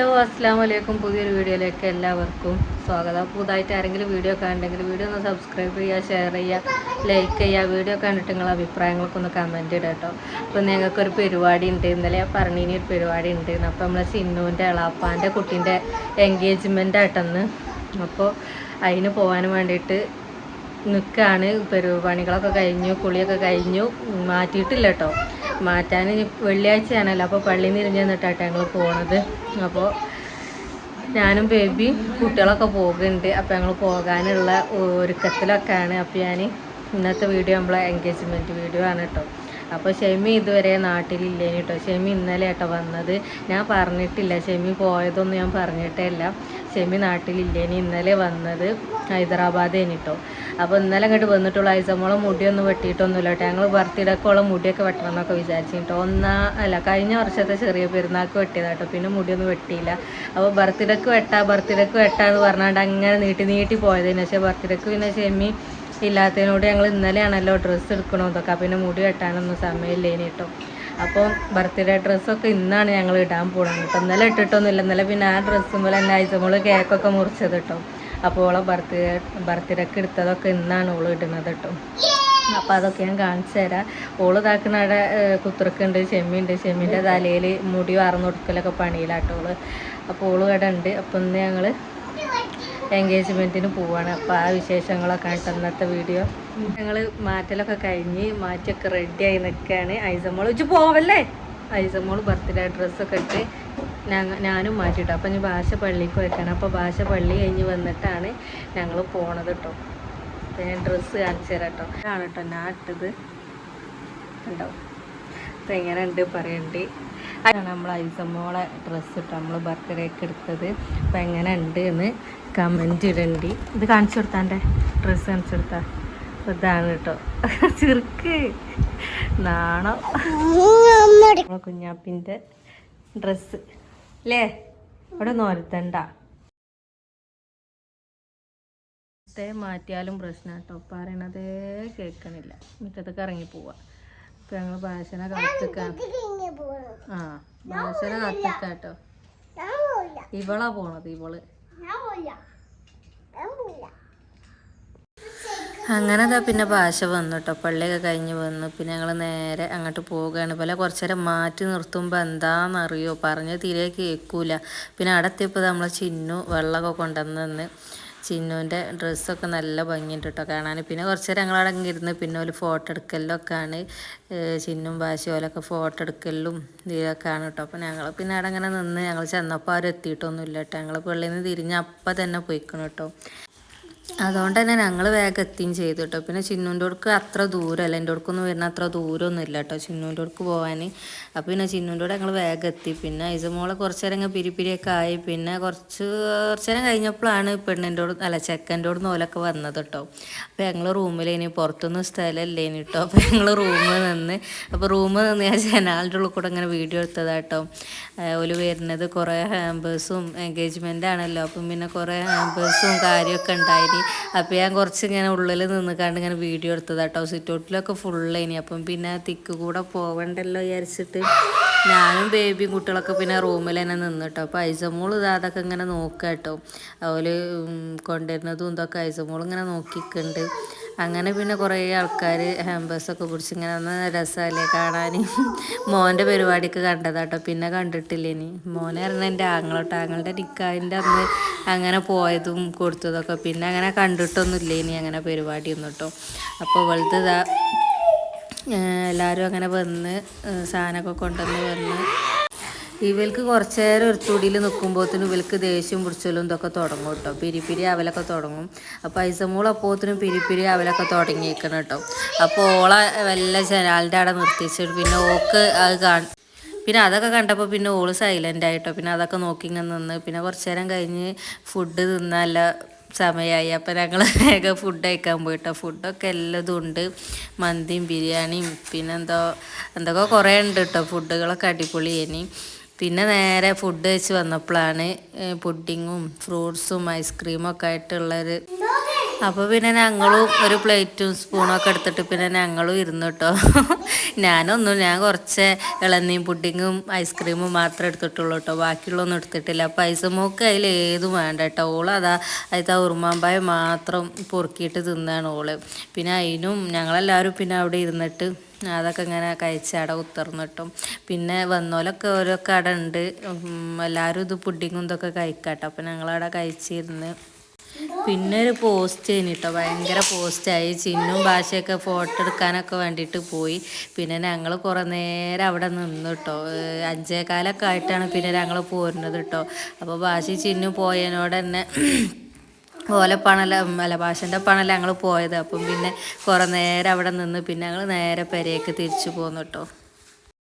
Hello അസ്സാം വലൈക്കും പുതിയൊരു വീഡിയോയിലേക്ക് എല്ലാവർക്കും സ്വാഗതം. പുതുതായിട്ട് ആരെങ്കിലും വീഡിയോ കാണുന്നെങ്കിൽ വീഡിയോ ഒന്ന് സബ്സ്ക്രൈബ് ചെയ്യുക ഷെയർ ചെയ്യുക ലൈക്ക് ചെയ്യുക. വീഡിയോ കണ്ടിട്ട് നിങ്ങളുടെ അഭിപ്രായങ്ങളൊക്കെ ഒന്ന് കമന്റ് ഇടുക കേട്ടോ. അപ്പോൾ ഞങ്ങൾക്കൊരു പരിപാടി ഉണ്ട്. ഇന്നലെ പറഞ്ഞിനി ഒരു പരിപാടി ഉണ്ട്. അപ്പോൾ നമ്മളെ സിന്നുവിന്റെ എളാപ്പാന്റെ കുട്ടീന്റെ എൻഗേജ്മെന്റ് ആയിട്ടെന്ന് അപ്പോൾ അതിന് പോകാൻ വേണ്ടിയിട്ട് നിൽക്കുകയാണ്. പണികളൊക്കെ കഴിഞ്ഞു കുളിയൊക്കെ കഴിഞ്ഞു. മാറ്റിയിട്ടില്ല കേട്ടോ. മാറ്റാൻ വെള്ളിയാഴ്ചയാണല്ലോ. അപ്പോൾ പള്ളിയിൽ നിന്ന് ഇരിഞ്ഞ് ഞങ്ങൾ പോണത്. അപ്പോൾ ഞാനും ബേബി കുട്ടികളൊക്കെ പോകുന്നുണ്ട്. അപ്പോൾ ഞങ്ങൾ പോകാനുള്ള ഒരുക്കത്തിലൊക്കെയാണ്. അപ്പോൾ ഞാൻ ഇന്നത്തെ വീഡിയോ നമ്മളെ എൻഗേജ്മെന്റ് വീഡിയോ ആണ് കേട്ടോ അപ്പോൾ ഷെമി ഇതുവരെ നാട്ടിലില്ലേനി കേട്ടോ ഷെമി ഇന്നലെ കേട്ടോ വന്നത്. ഞാൻ പറഞ്ഞിട്ടില്ല. ഷെമി പോയതൊന്നും ഞാൻ പറഞ്ഞിട്ടേ ഇല്ല ഷെമി നാട്ടിലില്ലേനി. ഇന്നലെ വന്നത് ഹൈദരാബാദേനി കേട്ടോ അപ്പോൾ ഇന്നലെ ഇങ്ങോട്ട് വന്നിട്ടുള്ള ഐസമോളെ മുടിയൊന്നും വെട്ടിയിട്ടൊന്നുമില്ല കേട്ടോ. ഞങ്ങൾ ബർത്ത്ഡേക്കോളം മുടിയൊക്കെ വെട്ടണം എന്നൊക്കെ വിചാരിച്ചു കേട്ടോ. ഒന്നാ അല്ല കഴിഞ്ഞ വർഷത്തെ ചെറിയ പെരുന്നാൾക്ക് വെട്ടിയതാ കേട്ടോ. പിന്നെ മുടിയൊന്നും വെട്ടിയില്ല. അപ്പോൾ ബർത്ത്ഡേക്ക് വെട്ടാ ബർത്ത്ഡേക്ക് വെട്ടാ എന്ന് പറഞ്ഞാണ്ട് അങ്ങനെ നീട്ടി നീട്ടി പോയതിന്. പക്ഷേ ബർത്ത്ഡേക്ക് പിന്നെ ചെമ്മി ഇല്ലാത്തതിനോട് ഞങ്ങൾ ഇന്നലെയാണല്ലോ ഡ്രസ്സ് എടുക്കണതൊക്കെ പിന്നെ മുടി വെട്ടാനൊന്നും സമയമില്ലേനി കേട്ടോ. അപ്പോൾ ബർത്ത്ഡേ ഡ്രസ്സൊക്കെ ഇന്നാണ് ഞങ്ങൾ ഇടാൻ പോകുന്നത് കേട്ടോ ഇന്നലെ ഇട്ടിട്ടൊന്നുമില്ല. ഇന്നലെ പിന്നെ ആ ഡ്രസ്സും പോലെ തന്നെ അയച്ചപ്പോൾ കേക്കൊക്കെ മുറിച്ചത് കേട്ടോ. അപ്പോൾ ഓളെ ബർത്ത്ഡേ ബർത്ത്ഡേക്ക് എടുത്തതൊക്കെ ഇന്നാണ് ഓൾ ഇടുന്നത് കേട്ടോ. അപ്പോൾ അതൊക്കെ ഞാൻ കാണിച്ചു തരാം. ഓൾ ഇതാക്കുന്ന അവിടെ കുത്തുറക്കുണ്ട് ചെമ്മിയുണ്ട് ചെമ്മിന്റെ തലയിൽ മുടി വാർന്നു കൊടുക്കലൊക്കെ പണിയിലാട്ടോ ഓൾ. അപ്പോൾ ഓൾ ഇവിടെ ഉണ്ട്. അപ്പം ഇന്ന് ഞങ്ങൾ എൻഗേജ്മെന്റിന് പോവാണ്. അപ്പോൾ ആ വിശേഷങ്ങളൊക്കെ ആയിട്ട് ഇന്നത്തെ വീഡിയോ. ഞങ്ങൾ മാറ്റലൊക്കെ കഴിഞ്ഞ് മാറ്റിയൊക്കെ റെഡിയായി നിൽക്കുകയാണ് ഐസമോൾ വെച്ച് പോവല്ലേ? ഐസമോൾ ബർത്ത്ഡേ ഡ്രസ്സൊക്കെ ഇട്ട് ഞാനും മാറ്റിട്ടോ അപ്പം ഞാൻ ഭാഷ പള്ളിക്ക് വെക്കണം. അപ്പോൾ ഭാഷ പള്ളി കഴിഞ്ഞ് വന്നിട്ടാണ് ഞങ്ങൾ പോണത് കേട്ടോ അപ്പം ഞാൻ ഡ്രസ്സ് കാണിച്ചു തരാം കേട്ടോ ഇതാണ് കേട്ടോ ഞാൻ ഇട്ടത്. ഉണ്ടോ അപ്പം എങ്ങനെ ഉണ്ട് പറയണ്ടി. അതാണ് നമ്മൾ ഐസമ്മോളെ ഡ്രസ്സ് ഇട്ടോ നമ്മൾ ബർത്ത്ഡേക്ക് എടുത്തത്. അപ്പം എങ്ങനെ ഉണ്ട് എന്ന് കമന്റ് ഇടണ്ടി. ഇത് കാണിച്ചു കൊടുത്താന്റെ ഡ്രസ്സ് കാണിച്ചു കൊടുത്താ? ഇതാണ് കേട്ടോ ചെറുക്ക്. നാണോ. കുഞ്ഞാപ്പിന്റെ ഡ്രസ്സ്. അല്ലേ അവിടെ നോരത്തണ്ട മാറ്റിയാലും പ്രശ്നം കേട്ടോ പറയണതേ കേൾക്കണില്ല മുറ്റത്തൊക്കെ ഇറങ്ങി പോവാ. ഇപ്പൊ ഞങ്ങൾ ഭാഷനെ കാത്തിക്കാൻ ആ ഭാഷനെ കാത്തിക്കാം കേട്ടോ ഇവളാ പോണത് ഇവൾ. അങ്ങനെ അതാ പിന്നെ ഭാഷ വന്നു കേട്ടോ പള്ളിയൊക്കെ കഴിഞ്ഞ് വന്നു. പിന്നെ ഞങ്ങൾ നേരെ അങ്ങോട്ട് പോവുകയാണ് പോലെ കുറച്ച് നേരം മാറ്റി നിർത്തുമ്പോൾ എന്താണെന്നറിയോ പറഞ്ഞ് തീരെ കേൾക്കൂല പിന്നെ അവിടെ എത്തിയപ്പോൾ നമ്മൾ ചിന്നു വെള്ളമൊക്കെ കൊണ്ടുവന്ന് ചിന്നുവിന്റെ ഡ്രസ്സൊക്കെ നല്ല ഭംഗിയുണ്ട് കേട്ടോ കാണാൻ. പിന്നെ കുറച്ച് നേരം ഞങ്ങളവിടെ ഇരുന്ന് പിന്നെ ഒരു ഫോട്ടോ എടുക്കലൊക്കെയാണ് ചിന്നും ഭാഷയോലൊക്കെ ഫോട്ടോ എടുക്കലും ഇതൊക്കെയാണ് കേട്ടോ. അപ്പോൾ ഞങ്ങൾ പിന്നെ അവിടെ അങ്ങനെ നിന്ന് ഞങ്ങൾ ചെന്നപ്പോൾ ആരും എത്തിയിട്ടൊന്നുമില്ല കേട്ടോ. ഞങ്ങൾ പള്ളിയിൽ നിന്ന് തിരിഞ്ഞ് അപ്പം തന്നെ പോയിക്കണം കേട്ടോ. അതുകൊണ്ട് തന്നെ ഞങ്ങൾ വേഗം എത്തുകയും ചെയ്തു കേട്ടോ പിന്നെ ചിന്നൂന്റെ അടുക്ക് അത്ര ദൂരമല്ല എന്റെ അടുക്കൊന്നും വരുന്ന അത്ര ദൂരമൊന്നും ഇല്ല കേട്ടോ ചിന്നൂന്റെ അടുക്ക് പോകാൻ അപ്പോൾ പിന്നെ ചിന്നൂന്റെ കൂടെ ഞങ്ങൾ വേഗം എത്തി. പിന്നെ ഇസമോളെ കുറച്ച് നേരം ഇങ്ങനെ പിരിപ്പിരിയൊക്കെ ആയി. പിന്നെ കുറച്ച് കുറച്ച് നേരം കഴിഞ്ഞപ്പോഴാണ് പെണ്ണിന്റെ അടുത്ത് അല്ല ചെക്കന്റെ അടുത്ത് നോലൊക്കെ വന്നത് കേട്ടോ അപ്പോൾ ഞങ്ങൾ റൂമിലേനി പുറത്തൊന്നും സ്ഥലമില്ലേനി കേട്ടോ അപ്പോൾ ഞങ്ങൾ റൂമിൽ നിന്ന് അപ്പോൾ റൂമിൽ നിന്ന് ഞാൻ ജനാലിന്റെ ഉള്ളിൽ കൂടെ ഇങ്ങനെ വീഡിയോ എടുത്തതാട്ടോ ഒരു വരുന്നത് കുറേ ഹാമ്പേഴ്സും എൻഗേജ്മെന്റ് ആണല്ലോ അപ്പം പിന്നെ കുറേ ഹാമ്പേഴ്സും കാര്യമൊക്കെ ഉണ്ടായിനി. അപ്പോൾ ഞാൻ കുറച്ച് ഇങ്ങനെ ഉള്ളിൽ നിന്ന് കണ്ട് ഇങ്ങനെ വീഡിയോ എടുത്തത് കേട്ടോ സിറ്റൗട്ടിലൊക്കെ ഫുള്ളേനി. അപ്പം പിന്നെ തിക്ക് കൂടെ പോകണ്ടല്ലോ വിചാരിച്ചിട്ട് ഞാനും ബേബിയും കുട്ടികളൊക്കെ പിന്നെ റൂമിൽ തന്നെ നിന്നിട്ടോ. അപ്പോൾ ഐസമോൾ ഇത് അതൊക്കെ ഇങ്ങനെ നോക്കാം കേട്ടോ അതുപോലെ കൊണ്ടുവരുന്നതും ഇതൊക്കെ ഐസമോൾ ഇങ്ങനെ നോക്കിക്കുന്നുണ്ട് അങ്ങനെ പിന്നെ കുറേ ആൾക്കാർ ഹാമ്പേഴ്സൊക്കെ പിടിച്ച് ഇങ്ങനെ ഒന്ന് രസമല്ലേ കാണാൻ മോന്റെ പരിപാടിക്ക് കണ്ടതാട്ടോ. പിന്നെ കണ്ടിട്ടില്ല ഇനി. മോനെ പറഞ്ഞ എന്റെ ആങ്ങളോട്ടോ ആങ്ങളുടെ നിക്കാവിന്റെ അന്ന് അങ്ങനെ പോയതും കൊടുത്തതൊക്കെ. പിന്നെ അങ്ങനെ കണ്ടിട്ടൊന്നുമില്ല ഇനി അങ്ങനെ പരിപാടിയൊന്നും കേട്ടോ. അപ്പോൾ ഇവളത് ഇതാ എല്ലാവരും അങ്ങനെ വന്ന് സാധനമൊക്കെ കൊണ്ടുവന്ന് വന്ന് ഇവൾക്ക് കുറച്ച് നേരം ഒരു തുടിയിൽ നിൽക്കുമ്പോഴത്തേനും ഇവൾക്ക് ദേഷ്യം പിടിച്ചലും ഇതൊക്കെ തുടങ്ങും കേട്ടോ. പിരിപ്പിരി അവലൊക്കെ തുടങ്ങും. അപ്പോൾ ഐസമൂൾ അപ്പോഴത്തേനും പിരിപ്പിരി അവലൊക്കെ തുടങ്ങിയേക്കണം കേട്ടോ. അപ്പോൾ ഓളെ വല്ല ജനാലിന്റെ അവിടെ നിർത്തിച്ചിട്ട് പിന്നെ ഓക്ക് അത് കാണ പിന്നെ അതൊക്കെ കണ്ടപ്പോൾ പിന്നെ ഓൾ സൈലന്റ് ആയിട്ടോ പിന്നെ അതൊക്കെ നോക്കി ഇങ്ങനെ നിന്ന്. പിന്നെ കുറച്ച് നേരം കഴിഞ്ഞ് ഫുഡ് തിന്നല്ല സമയമായി അപ്പോൾ ഞങ്ങൾ വേഗം ഫുഡ് കഴിക്കാൻ പോയിട്ടോ ഫുഡൊക്കെ എല്ലതും ഉണ്ട്. മന്തിയും ബിരിയാണിയും പിന്നെന്തോ എന്തൊക്കെ കുറേ ഉണ്ട് കേട്ടോ. ഫുഡുകളൊക്കെ അടിപൊളിയേനി പിന്നെ നേരെ ഫുഡ് കഴിച്ച് വന്നപ്പോഴാണ് പുഡിങ്ങും ഫ്രൂട്ട്സും ഐസ്ക്രീമും ഒക്കെ ആയിട്ടുള്ളൊരു അപ്പോൾ പിന്നെ ഞങ്ങളും ഒരു പ്ലേറ്റും സ്പൂണും ഒക്കെ എടുത്തിട്ട് പിന്നെ ഞങ്ങളും ഇരുന്നു കേട്ടോ ഞാനൊന്നും ഞാൻ കുറച്ച് ഇളനീം പുഡിങ്ങും ഐസ്ക്രീമും മാത്രമേ എടുത്തിട്ടുള്ളൂ കേട്ടോ ബാക്കിയുള്ളൊന്നും എടുത്തിട്ടില്ല. പൈസ മോക്ക് അതിൽ ഏതും വേണ്ട കേട്ടോ ഓൾ അതാ അതിൽ ഉറുമാമ്പായ മാത്രം പൊറുക്കിയിട്ട് തിന്നാണ് ഓൾ. പിന്നെ അതിനും ഞങ്ങളെല്ലാവരും പിന്നെ അവിടെ ഇരുന്നിട്ട് അതൊക്കെ ഇങ്ങനെ കഴിച്ച് അവിടെ ഉത്തർന്നിട്ടും. പിന്നെ വന്നോലൊക്കെ ഓരോ കട ഉണ്ട്. എല്ലാവരും ഇത് പുഡിങ്ങും ഇതൊക്കെ കഴിക്കാട്ടോ. അപ്പം ഞങ്ങളവിടെ കഴിച്ചിരുന്ന്. പിന്നെ ഒരു പോസ്റ്റ് കഴിഞ്ഞിട്ടോ ഭയങ്കര പോസ്റ്റായി ചിന്നും ഭാഷയൊക്കെ ഫോട്ടോ എടുക്കാനൊക്കെ വേണ്ടിയിട്ട് പോയി. പിന്നെ ഞങ്ങൾ കുറേ നേരം അവിടെ നിന്നു കേട്ടോ അഞ്ചേകാലൊക്കെ ആയിട്ടാണ് പിന്നെ ഞങ്ങൾ പോരുന്നത് കേട്ടോ അപ്പോൾ ഭാഷ ചിന്നു പോയതിനോട് തന്നെ ഓലപ്പാണല്ല അല്ല ഭാഷന്റെ പണല ഞങ്ങൾ പോയത്. അപ്പം പിന്നെ കുറേ നേരം അവിടെ നിന്ന് പിന്നെ ഞങ്ങൾ നേരെ പെരയൊക്കെ തിരിച്ചു പോന്നു കേട്ടോ